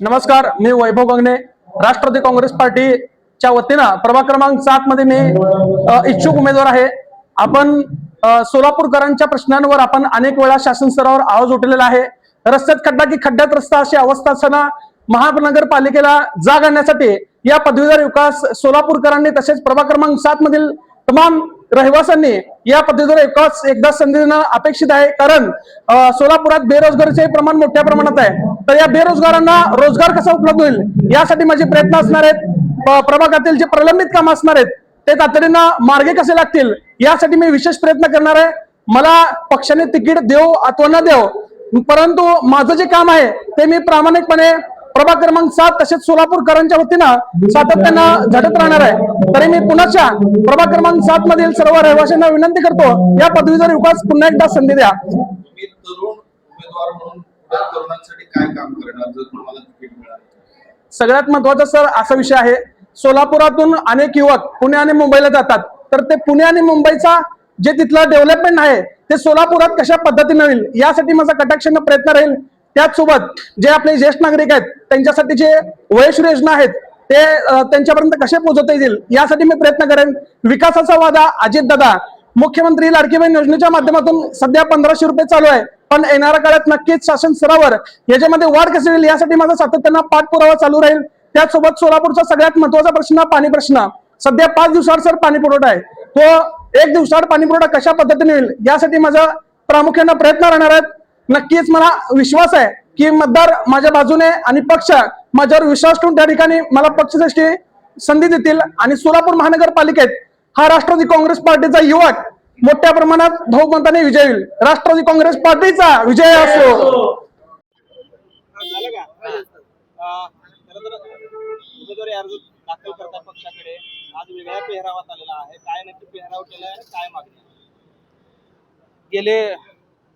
नमस्कार मी वैभव गंगणे राष्ट्रवादी काँग्रेस पार्टीच्या वतीनं प्रभाग क्रमांक सात मध्ये मी इच्छुक उमेदवार आहे. आपण सोलापूरकरांच्या प्रश्नांवर आपण अनेक वेळा शासन स्तरावर आवाज उठलेला आहे. रस्त्यात खड्डा की खड्ड्यात रस्ता अशी अवस्था असताना महानगरपालिकेला जाग आणण्यासाठी या पदवीधर विकास सोलापूरकरांनी तसेच प्रभाग क्रमांक सात मधील तमाम रहिवाशांनी या पद्धतीवर एकाच एकदा संधी देणं अपेक्षित आहे. कारण सोलापुरात बेरोजगारीचे प्रमाण मोठ्या प्रमाणात आहे. तर या बेरोजगारांना रोजगार कसा उपलब्ध होईल? यासाठी माझे प्रयत्न असणार आहेत. प्रभागातील जे प्रलंबित काम असणार आहेत ते तातडीनं मार्गे कसे लागतील? यासाठी मी विशेष प्रयत्न करणार आहे. मला पक्षाने तिकीट देऊ अथवा न देऊ परंतु माझं जे काम आहे ते मी प्रामाणिकपणे प्रभाग क्रमांक सात तसेच सोलापूरकरांच्या वतीनं सातत्यानं झटत राहणार आहे. तरी मी पुण्याच्या प्रभाग क्रमांक सात मधील सर्व रहिवाशांना विनंती करतो या पदवीधर विकास पुन्हा एकदा संधी द्या. सगळ्यात महत्त्वाचा सर असा विषय आहे सोलापुरातून अनेक युवक पुणे आणि मुंबईला जातात. तर ते पुणे आणि मुंबईचा जे तिथलं डेव्हलपमेंट आहे ते सोलापुरात कशा पद्धतीने होईल यासाठी माझा कटाक्षाने प्रयत्न राहील. त्याचसोबत जे आपले ज्येष्ठ नागरिक आहेत त्यांच्यासाठी जे वयश योजना आहेत ते त्यांच्यापर्यंत कसे पोहोचवता येतील यासाठी मी प्रयत्न करेन. विकासाचा वादा अजित दादा मुख्यमंत्री लाडकी बहीण योजनेच्या माध्यमातून सध्या पंधराशे रुपये चालू आहे. पण येणाऱ्या काळात नक्कीच शासन स्तरावर याच्यामध्ये वाढ कशी होईल यासाठी माझा सातत्यानं पाठपुरावा चालू राहील. त्याचसोबत सोलापूरचा सगळ्यात महत्त्वाचा प्रश्न पाणी प्रश्न. सध्या पाच दिवसाआड सर पाणी पुरवठा आहे. तो एक दिवसाआड पाणी पुरवठा कशा पद्धतीने होईल यासाठी माझा प्रामुख्यानं प्रयत्न राहणार आहेत. नक्कीच मला विश्वास आहे की मतदार माझ्या बाजूने आणि पक्ष माझ्यावर विश्वास ठेवून त्या ठिकाणी मला पक्षश्रेष्ठी संधी देतील. आणि सोलापूर महानगरपालिकेत हा राष्ट्रवादी काँग्रेस पार्टीचा युवक मोठ्या प्रमाणात बहुमताने विजय होईल. राष्ट्रवादी काँग्रेस पार्टीचा विजय असो. झालं का अं, खरं तर उमेदवारी अर्ज दाखल करता पक्षाकडे. आज वेगळ्या पेहरावात आलेला आहे. काय नक्की पेहराव केलाय आणि काय मागणी आहे? गेले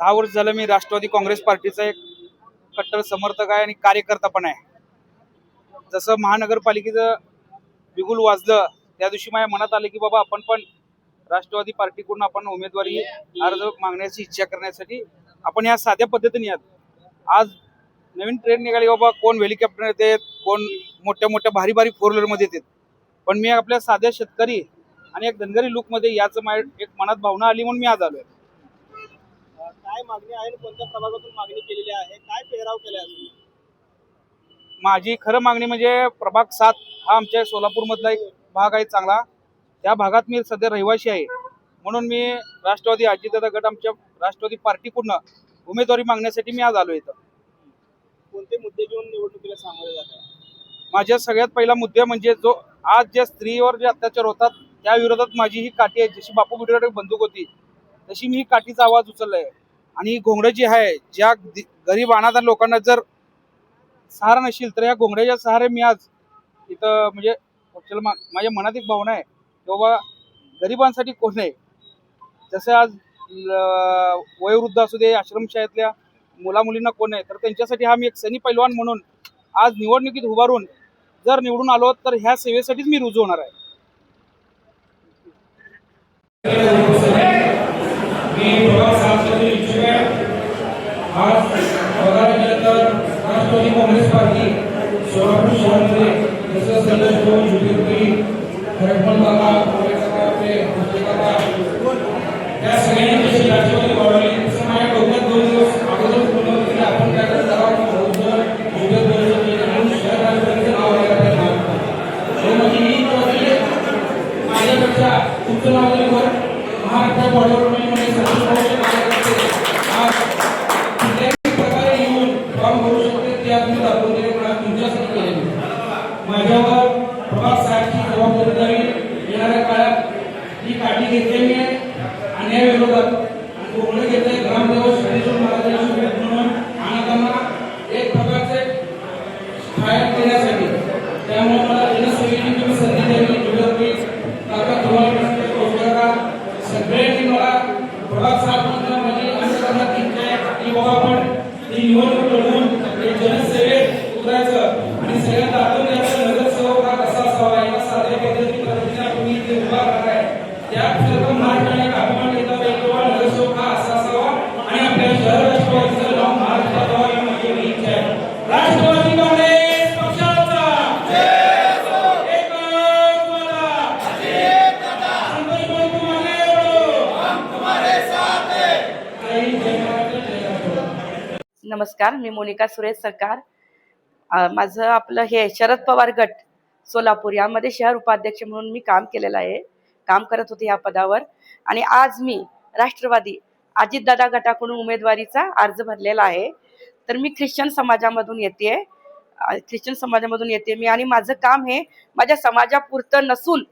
दहा वर्ष झालं मी राष्ट्रवादी काँग्रेस पार्टीचा एक कट्टर समर्थक आहे आणि कार्यकर्ता पण आहे. जसं महानगरपालिकेचं बिगुल वाजलं त्या दिवशी माझ्या मनात आलं की बाबा आपण पण राष्ट्रवादी पार्टीकडून आपण उमेदवारी अर्ज मागण्याची इच्छा करण्यासाठी आपण या साध्या पद्धतीने यात आज नवीन ट्रेन निघाली बाबा कोण हेलिकॉप्टर येते कोण मोठ्या मोठ्या भारी भारी फोर व्हीलरमध्ये येतात पण मी आपल्या साध्या शेतकरी आणि एक धनगरी लुकमध्ये याचं माझ्या एक मनात भावना आली म्हणून मी आज आलो आहे काय मागणी आहे आणि कोणत्या प्रभागातून मागणी केलेली आहे? काय पेहराव केलाय अजून? माझी खरं मागणी म्हणजे प्रभाग सात हा आमच्या सोलापूरमधला एक भाग आहे चांगला. त्या भागात मी सध्या रहिवासी आहे. म्हणून मी राष्ट्रवादी अजितदादा गट आमच्या राष्ट्रवादी पार्टीकडून उमेदवारी मागण्यासाठी मी आज आलो इथं. कोणते मुद्दे घेऊन निवडणुकीला सामोरे जात आहे? माझ्या सगळ्यात पहिला मुद्दे म्हणजे जो आज ज्या स्त्रीवर जे अत्याचार होतात त्या विरोधात माझी ही काठी आहे. जशी बापू बिडकडे बंदूक होती तशी मी ही काठीचा आवाज उचललाय. आणि ही जी आहे ज्या गरीब अनाथ लोकांना जर सहारा नसेल तर या घोंगड्याच्या सहारे मी आज इथं म्हणजे माझ्या मनात एक भावना आहे की बाबा गरिबांसाठी कोण आहे? जसं आज वयोवृद्ध असू दे आश्रमशाळेतल्या मुला मुलींना कोण आहे? तर त्यांच्यासाठी हा मी एक सनी पैलवान म्हणून आज निवडणुकीत उभारून जर निवडून आलो तर ह्या सेवेसाठीच मी रुजू होणार आहे. Agora eu नमस्कार मी मोनिका सुरेश सरकार. माझं आपलं हे शरद पवार गट सोलापूर यामध्ये शहर उपाध्यक्ष म्हणून मी काम केलेलं आहे. काम करत होते या पदावर. आणि आज मी राष्ट्रवादी अजितदादा गटाकडून उमेदवारीचा अर्ज भरलेला आहे. तर मी ख्रिश्चन समाजामधून येते. ख्रिश्चन समाजामधून येते मी आणि माझं काम हे माझ्या समाजापुरतं नसून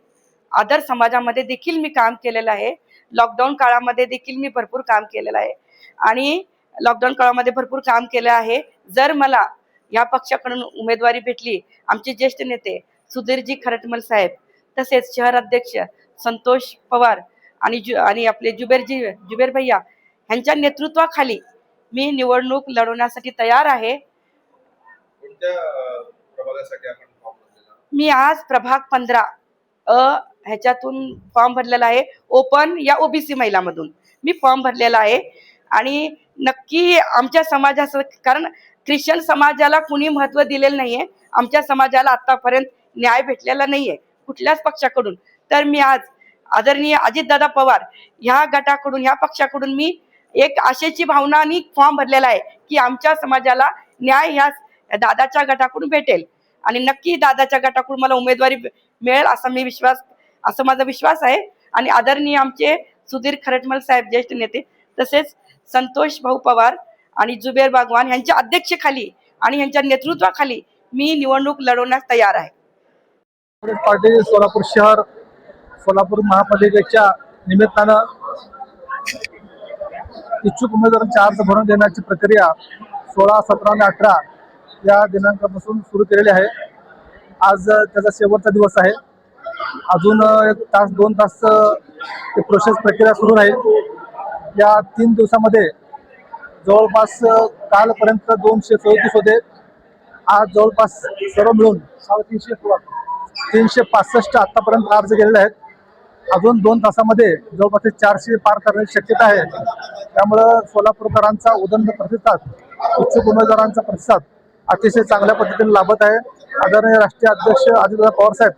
आदर समाजामध्ये देखील मी काम केलेलं आहे. लॉकडाऊन काळामध्ये देखील मी भरपूर काम केलेलं आहे. आणि लॉकडाऊन काळामध्ये भरपूर काम केलं आहे. जर मला या पक्षाकडून उमेदवारी भेटली आमचे ज्येष्ठ नेते सुधीरजी खरटमल साहेब तसेच शहर अध्यक्ष संतोष पवार आणि जु आणि आपले जुबेरजी जुबेर भैया ह्यांच्या नेतृत्वाखाली मी निवडणूक लढवण्यासाठी तयार आहे. मी आज प्रभाग पंधरा अ ह्याच्यातून फॉर्म भरलेला आहे. ओपन या ओबीसी महिलामधून मी फॉर्म भरलेला आहे. आणि नक्की आमच्या समाजाचं कारण ख्रिश्चन समाजाला कुणी महत्त्व दिलेलं नाहीये. आमच्या समाजाला आतापर्यंत न्याय भेटलेला नाहीये कुठल्याच पक्षाकडून. तर मी आज आदरणीय अजितदादा पवार ह्या गटाकडून ह्या पक्षाकडून मी एक आशेची भावनानी फॉर्म भरलेला आहे की आमच्या समाजाला न्याय ह्या दादाच्या गटाकडून भेटेल. आणि नक्की दादाच्या गटाकडून मला उमेदवारी मिळेल असा मी विश्वास असा माझा विश्वास आहे. आणि आदरणीय आमचे सुधीर खरटमल साहेब ज्येष्ठ नेते तसेच संतोष भाऊ पवार आणि जुबेर बागवान यांच्या अध्यक्षेखाली आणि यांच्या नेतृत्वाखाली मी निवडणूक लढवण्यास तयार आहे. पाटील सोलापूर शहर सोलापूर महापालिकेच्या निमित्तानं इच्छुक उमेदवारांचे अर्ज भरून देण्याची प्रक्रिया सोळा सतरा आणि अठरा या दिनांकापासून सुरू केलेली आहे. आज त्याचा शेवटचा दिवस आहे. अजून एक तास दोन तास ते प्रोसेस प्रक्रिया सुरू राहील. या तीन दिवसामध्ये जवळपास कालपर्यंत दोनशे चौतीस होते. आज जवळपास सर्व मिळून साडेतीनशे तीनशे पासष्ट आत्तापर्यंत अर्ज गेलेले आहेत. अजून दोन तासामध्ये जवळपास ते चारशे पार करण्याची शक्यता आहे. त्यामुळं सोलापूरकरांचा उदंड प्रतिसाद इच्छुक उमेदवारांचा प्रतिसाद अतिशय चांगल्या पद्धतीने लाभत आहे. आदरणीय राष्ट्रीय अध्यक्ष अजितदादा पवारसाहेब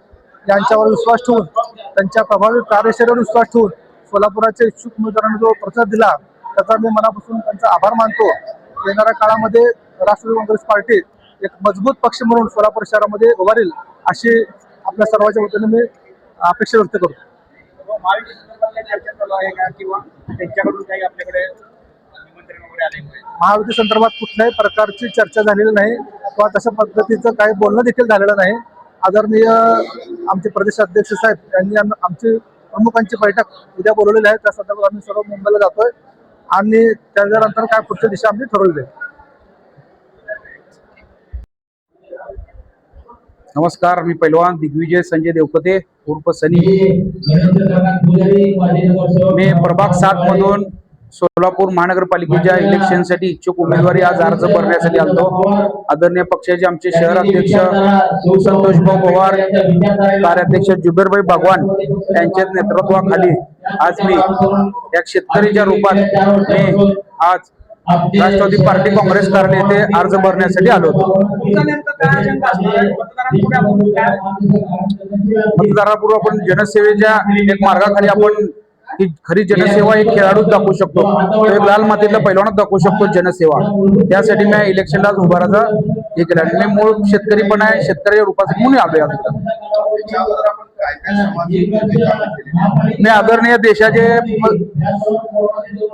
यांच्यावर विश्वास ठेवून त्यांच्या प्रभावी कार्यशैलीवर विश्वास ठेवून कोल्हापुराच्या इच्छुक उमेदवारांनी जो प्रतिसाद दिला त्याचा मी मनापासून त्यांचा आभार मानतो. येणाऱ्या काळामध्ये राष्ट्रवादी काँग्रेस पार्टी एक मजबूत पक्ष म्हणून सोलापूर शहरामध्ये उभारेल अशी आपल्या सर्वांच्या वतीने मी अपेक्षा व्यक्त करतो. आपल्याकडे महायुती संदर्भात कुठल्याही प्रकारची चर्चा झालेली नाही किंवा तशा पद्धतीचं काही बोलणं देखील झालेलं नाही. आदरणीय आमचे प्रदेश अध्यक्ष साहेब यांनी आम- आमची प्रमुखांची बैठक उद्या बोलवलेली आहे. त्या संदर्भात आम्ही सर्व मुंबईला जातोय. आणि त्याच्यानंतर काय पुढच्या दिशा आम्ही ठरवली नमस्कार मी पैलवान दिग्विजय संजय देवकते उर्फ सनी. मी प्रभाग सात मधून सोलापूर महानगरपालिकेच्या इलेक्शनसाठी इच्छुक उमेदवारी आज अर्ज भरण्यासाठी आलतो. आदरणीय पक्षाचे आमचे शहर अध्यक्ष संतोष भाऊ पवार कार्याध्यक्ष जुबेरभाई भगवान यांच्या नेतृत्वाखाली आज मी एक शेतकरीच्या रूपात मी आज राष्ट्रवादी पार्टी काँग्रेस कार्यालय येथे अर्ज भरण्यासाठी आलो होतो. मतदारापूर्वी आपण जनसेवेच्या एक मार्गाखाली आपण ही खरी जनसेवा एक खेळाडूच दाखवू शकतो. तो एक लाल मातीतला पैलवानच दाखवू शकतो जनसेवा. त्यासाठी मी इलेक्शनला उभारायचा हे केला आणि मूळ शेतकरी पण आहे शेतकरी रूपासाठी म्हणून आलोय मी आदरणीय देशाचे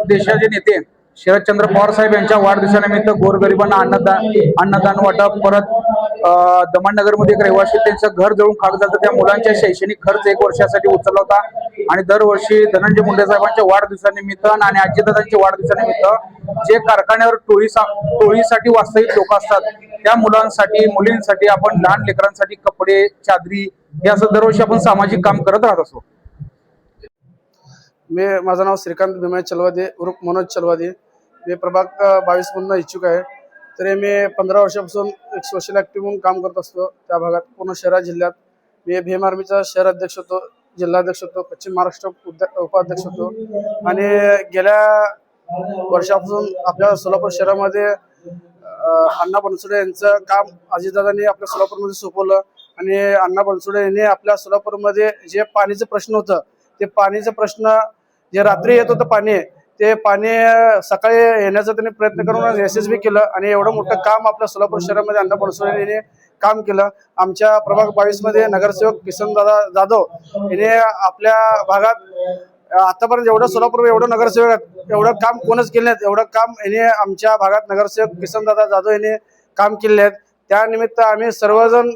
देशाचे नेते शरदचंद्र पवार साहेब यांच्या वाढदिवसानिमित्त गोरगरिबांना अन्नदान अन्नदान वाटप परत दमणनगरमध्ये एक रहिवासी त्यांचं घर जळून खाक झालं. त्या मुलांच्या शैक्षणिक खर्च एक वर्षासाठी उचलला होता. आणि दरवर्षी धनंजय मुंडे साहेबांच्या वाढदिवसानिमित्त आणि आजीदादांच्या वाढदिवसानिमित्त जे कारखान्यावर टोळीसा टोळीसाठी वास्तविक लोक असतात त्या मुलांसाठी मुलींसाठी आपण लहान लेकरांसाठी कपडे चादरी हे असं दरवर्षी आपण सामाजिक काम करत राहत असतो. मी माझं नाव श्रीकांत भीमाय चलवादे उर्फ मनोज चलवादे. मी प्रभाग बावीस मधनं इच्छुक आहे. तरी मी पंधरा वर्षापासून एक सोशल ॲक्टिव्ह म्हणून काम करत असतो. त्या भागात पूर्ण शहरा जिल्ह्यात. मी भीम आर्मीचा शहर अध्यक्ष होतो जिल्हाध्यक्ष होतो पश्चिम महाराष्ट्र उद्या- उपाध्यक्ष होतो. आणि गेल्या वर्षापासून आपल्या सोलापूर शहरामध्ये अण्णा बनसोडे यांचं काम अजितदादांनी आपल्या सोलापूरमध्ये सोपवलं. आणि अण्णा बनसोडे यांनी आपल्या सोलापूरमध्ये जे पाणीचं प्रश्न होतं ते पाणीचं प्रश्न जे रात्री येत होतं पाणी ते पाणी सकाळी येण्याचा त्यांनी प्रयत्न करून यशस्वी केलं आणि एवढं मोठं काम आपल्या सोलापूर शहरामध्ये अण्णा बनसोडे यांनी काम केलं. आमच्या प्रभाग बावीसमध्ये नगरसेवक किसनदादा जाधव यांनी आपल्या भागात आतापर्यंत एवढं सोलापूर एवढं नगरसेवक एवढं काम कोणच केलं नाही. एवढं काम याने आमच्या भागात नगरसेवक किसनदादा जाधव यांनी काम केले आहेत. त्यानिमित्त आम्ही सर्वजण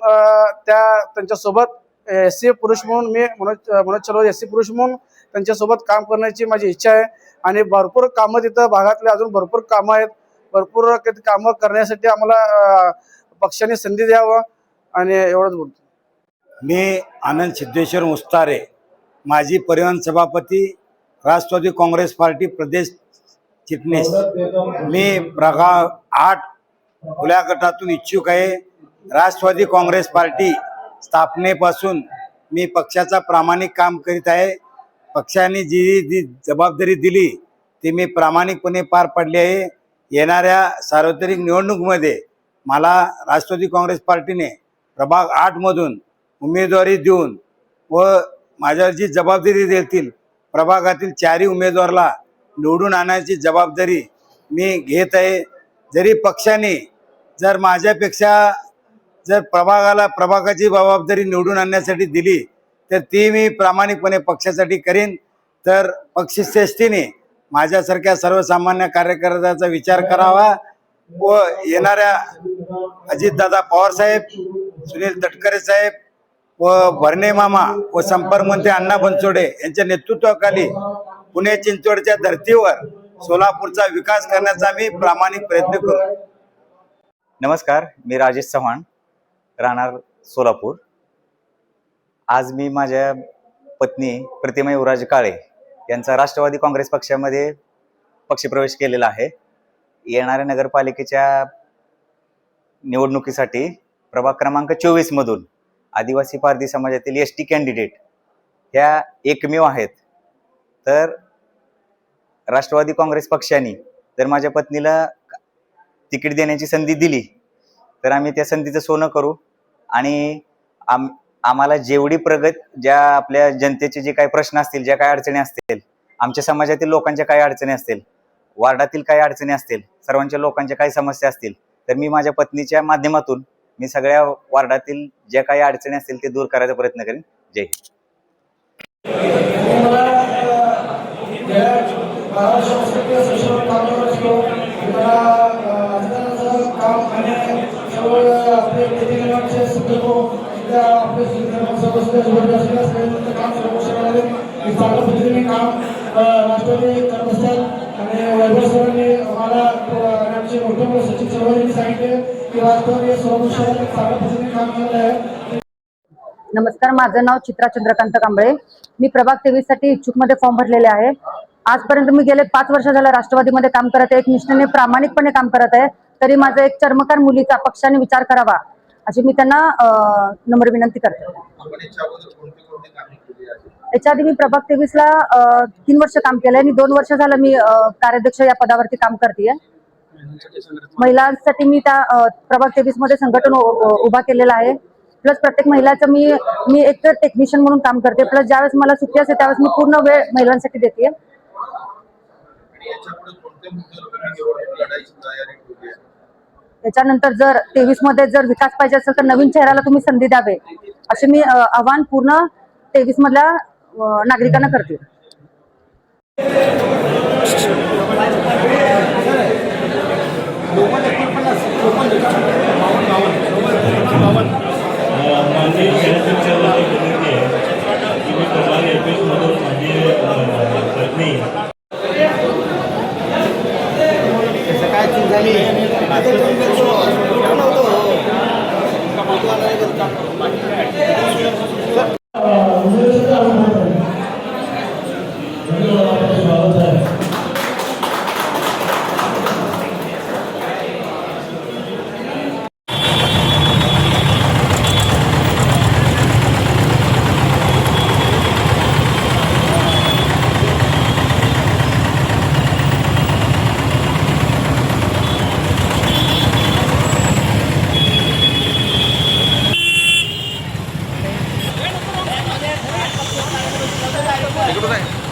त्या त्यांच्यासोबत एस सी पुरुष म्हणून मी मनोज मनोज चलो एस सी पुरुष म्हणून त्यांच्यासोबत काम करण्याची माझी इच्छा आहे. आणि भरपूर कामं तिथं भागातले अजून भरपूर कामं आहेत. भरपूर कामं करण्यासाठी आम्हाला पक्षाने संधी द्यावं आणि एवढंच बोलतो. मी आनंद सिद्धेश्वर मुस्तारे माजी परिवहन सभापती राष्ट्रवादी काँग्रेस पार्टी प्रदेश चिटणीस. मी प्रगा आठ खुल्या गटातून इच्छुक आहे. राष्ट्रवादी काँग्रेस पार्टी स्थापनेपासून मी पक्षाचा प्रामाणिक काम करीत आहे. पक्षाने जी जी जबाबदारी दिली ती मी प्रामाणिकपणे पार पाडली आहे. येणाऱ्या सार्वत्रिक निवडणुकीमध्ये मला राष्ट्रवादी काँग्रेस पार्टीने प्रभाग आठमधून उमेदवारी देऊन व माझ्यावर जी जबाबदारी देतील प्रभागातील चारही उमेदवारला निवडून आणायची जबाबदारी मी घेत आहे. जरी पक्षाने जर माझ्यापेक्षा जर प्रभागाला प्रभागाची जबाबदारी निवडून आणण्यासाठी दिली तर ती मी प्रामाणिकपणे पक्षासाठी करीन. तर पक्षश्रेष्ठीने माझ्यासारख्या सर्वसामान्य कार्यकर्त्याचा विचार करावा व येणाऱ्या अजितदादा पवार साहेब सुनील तटकरे साहेब व भरणे मामा व संपर्कमंत्री अण्णा बनसोडे यांच्या नेतृत्वाखाली पुणे चिंचवडच्या धर्तीवर सोलापूरचा विकास करण्याचा मी प्रामाणिक प्रयत्न करू. नमस्कार मी राजेश चव्हाण राहणार सोलापूर. आज मी माझ्या पत्नी प्रतिमा युवराज काळे यांचा राष्ट्रवादी काँग्रेस पक्षामध्ये पक्षप्रवेश केलेला आहे. येणाऱ्या नगरपालिकेच्या निवडणुकीसाठी प्रभाग क्रमांक चोवीसमधून आदिवासी पारधी समाजातील एस टी कॅन्डिडेट ह्या एकमेव आहेत. तर राष्ट्रवादी काँग्रेस पक्षाने जर माझ्या पत्नीला तिकीट देण्याची संधी दिली तर आम्ही त्या संधीचं सोनं करू आणि आम आम्हाला जेवढी प्रगत ज्या आपल्या जनतेचे जे काही प्रश्न असतील ज्या काही अडचणी असतील आमच्या समाजातील लोकांच्या काही अडचणी असतील वार्डातील काही अडचणी असतील सर्वांच्या लोकांच्या काही समस्या असतील तर मी माझ्या पत्नीच्या माध्यमातून मी सगळ्या वार्डातील ज्या काही अडचणी असतील ते दूर करायचा प्रयत्न करेन जय हिंद. नमस्कार माझं नाव चित्रा चंद्रकांत कांबळे. मी प्रभाग तेवीससाठी इच्छुकमध्ये फॉर्म भरलेले आहे. आजपर्यंत मी गेले पाच वर्ष झालं राष्ट्रवादीमध्ये काम करत आहे. एक निष्ठेने प्रामाणिकपणे काम करत आहे. तरी माझा एक चर्मकार मुलीचा पक्षाने विचार करावा. अशी मी त्यांना नम्र विनंती करते. याच्या आधी मी प्रभाग तेवीसला अं, तीन वर्ष काम केलंय आणि दोन वर्ष झालं मी कार्याध्यक्ष या पदावरती काम करते महिलांसाठी मी त्या प्रभाग तेवीसमध्ये संघटन उभा केलेलं आहे. प्लस प्रत्येक महिलाचं मी मी एक तर टेक्निशियन म्हणून काम करते. प्लस ज्यावेळेस मला सुट्टी असते त्यावेळेस मी पूर्ण वेळ महिलांसाठी देते त्याच्यानंतर जर तेवीसमध्ये जर विकास पाहिजे असेल तर नवीन चेहऱ्याला तुम्ही संधी द्यावे. असे मी आव्हान पूर्ण तेवीस मधल्या नागरिकांना करते. ください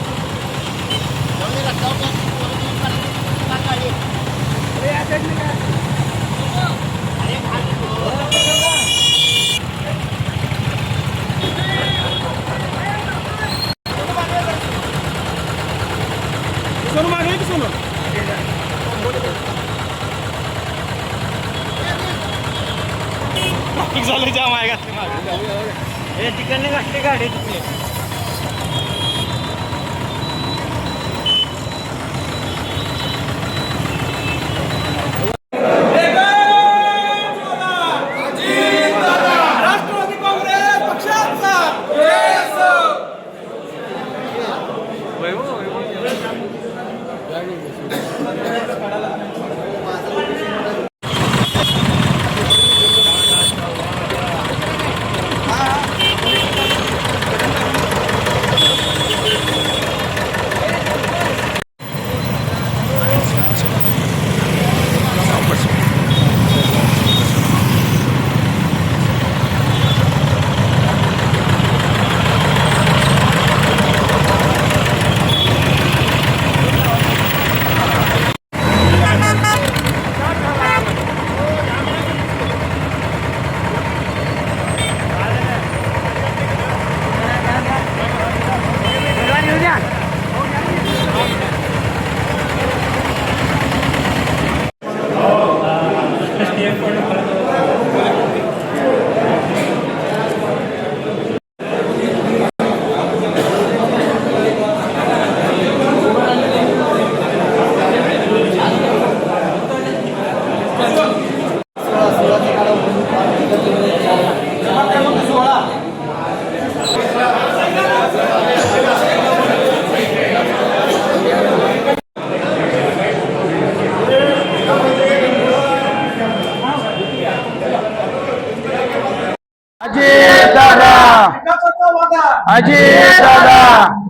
दादा. अजित दादा.